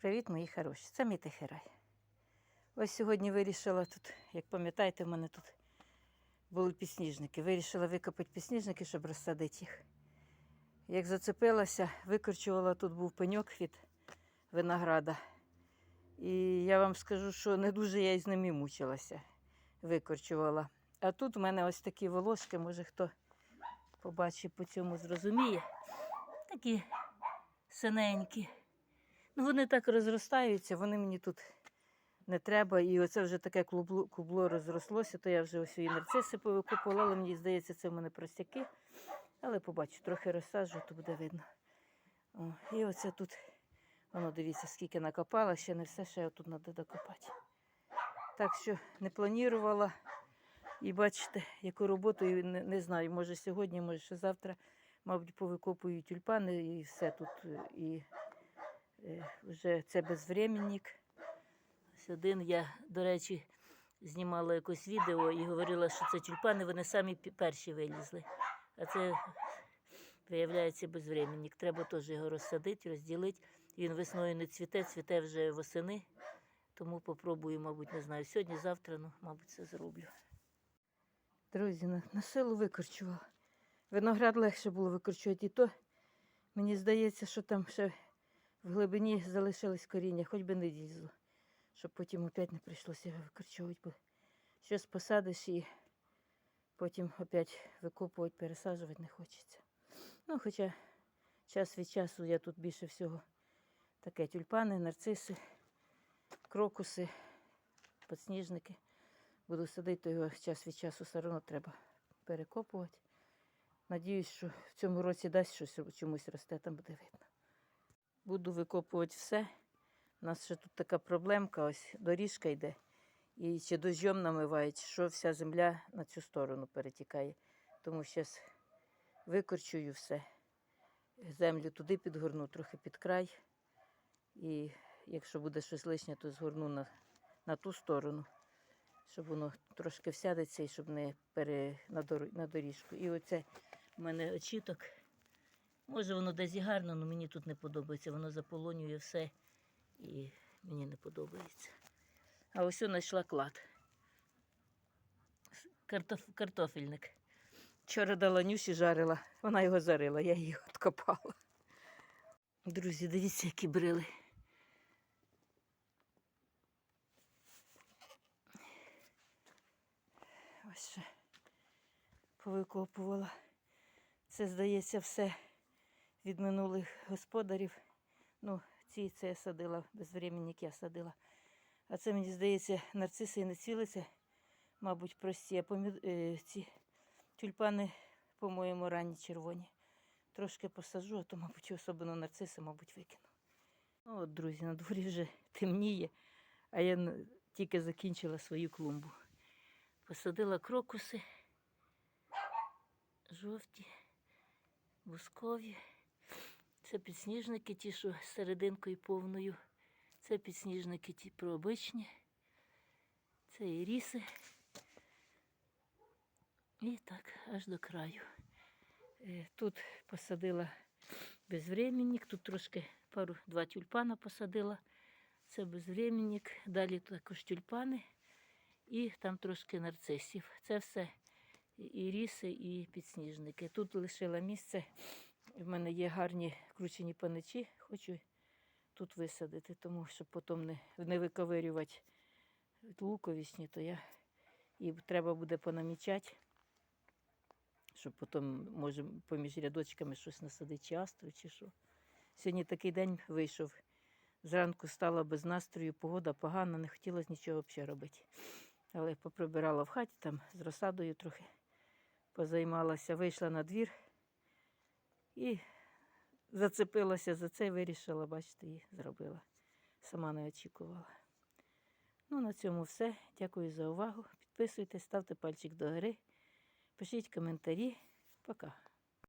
Привіт, мої хороші. Це мій Техерай. Ось сьогодні вирішила тут, як пам'ятаєте, в мене тут були підсніжники. Вирішила викопати підсніжники, щоб розсадити їх. Як зацепилася, викорчувала, тут був пеньок від винограда. І я вам скажу, що не дуже я із ними мучилася, викорчувала. А тут в мене ось такі волошки, може хто побачить по цьому зрозуміє. Такі синенькі. Ну, вони так розростаються, вони мені тут не треба. І оце вже таке клубло, кубло розрослося, то я вже ось свої нарциси повикупувала, але мені здається, це в мене простяки. Але побачу, трохи розсаджу, то буде видно. О, і оце тут, воно дивіться, скільки накопала, ще не все, ще тут треба докопати. Так що не планувала. І бачите, яку роботу, і не, не знаю, може сьогодні, може ще завтра, мабуть, повикопую тюльпани і все тут. І вже це безвременник. Ось один я, до речі, знімала якось відео і говорила, що це тюльпани, вони самі перші вилізли. А це, виявляється, безвременник. Треба теж його розсадити, розділити. Він весною не цвіте, цвіте вже восени. Тому попробую, мабуть, не знаю, сьогодні, завтра, ну, мабуть, це зроблю. Друзі, на, на силу викорчувала. Виноград легше було викорчувати і то. Мені здається, що там ще в глибині залишилось коріння, хоч би не дізло, щоб потім опять не прийшлося його викорчовувати, бо щось посадиш і потім опять викопувати, пересаджувати не хочеться. Ну, хоча час від часу я тут більше всього таке тюльпани, нарциси, крокуси, подсніжники. Буду садити, то його час від часу все одно треба перекопувати. Надіюсь, що в цьому році дасть щось чомусь росте, там буде видно. Буду викопувати все. У нас ще тут така проблемка, ось доріжка йде. І чи дощом намиває, чи що вся земля на цю сторону перетікає. Тому зараз викорчую все. Землю туди підгорну, трохи під край. І якщо буде щось лишнє, то згорну на, на ту сторону, щоб воно трошки всядеться і щоб не пере на доріжку. І оце в мене очіток. Може, воно десь і гарно, але мені тут не подобається. Воно заполонює все і мені не подобається. А ось я знайшла клад. Картоф... Картофельник. Вчора дала Нюсі жарила, вона його зарила, я її откопала. Друзі, дивіться, які брили. Ось ще повикопувала. Це, здається, все від минулих господарів. Ну, ці це я садила, безвременник я садила. А це, мені здається, нарциси і не цілиться, мабуть, прості. А помі... е, ці тюльпани, по-моєму, ранні червоні. Трошки посаджу, а то, мабуть, особливо нарциси, мабуть, викину. Ну от, друзі, на дворі вже темніє, а я тільки закінчила свою клумбу. Посадила крокуси, жовті, бускові. Це підсніжники, ті, що серединкою повною. Це підсніжники ті прообичні. Це іріси. І так, аж до краю. Е, Тут посадила безвременник, тут трошки пару два тюльпана посадила. Це безвременник. Далі також тюльпани і там трошки нарцисів. Це все і ріси, і підсніжники. Тут лишила місце. В мене є гарні кручені паничі, хочу тут висадити, тому що потім не, не виковирювати луковісні, то я і треба буде понамічати, щоб потім, може, поміж рядочками щось насадити, чи астру, чи що. Сьогодні такий день вийшов. Зранку стала без настрою, погода погана, не хотілося нічого взагалі робити. Але поприбирала в хаті, там з розсадою трохи позаймалася, вийшла на двір і зацепилася за це, вирішила, бачите, і зробила. Сама не очікувала. Ну, на цьому все. Дякую за увагу. Підписуйтесь, ставте пальчик догори, пишіть коментарі. Пока.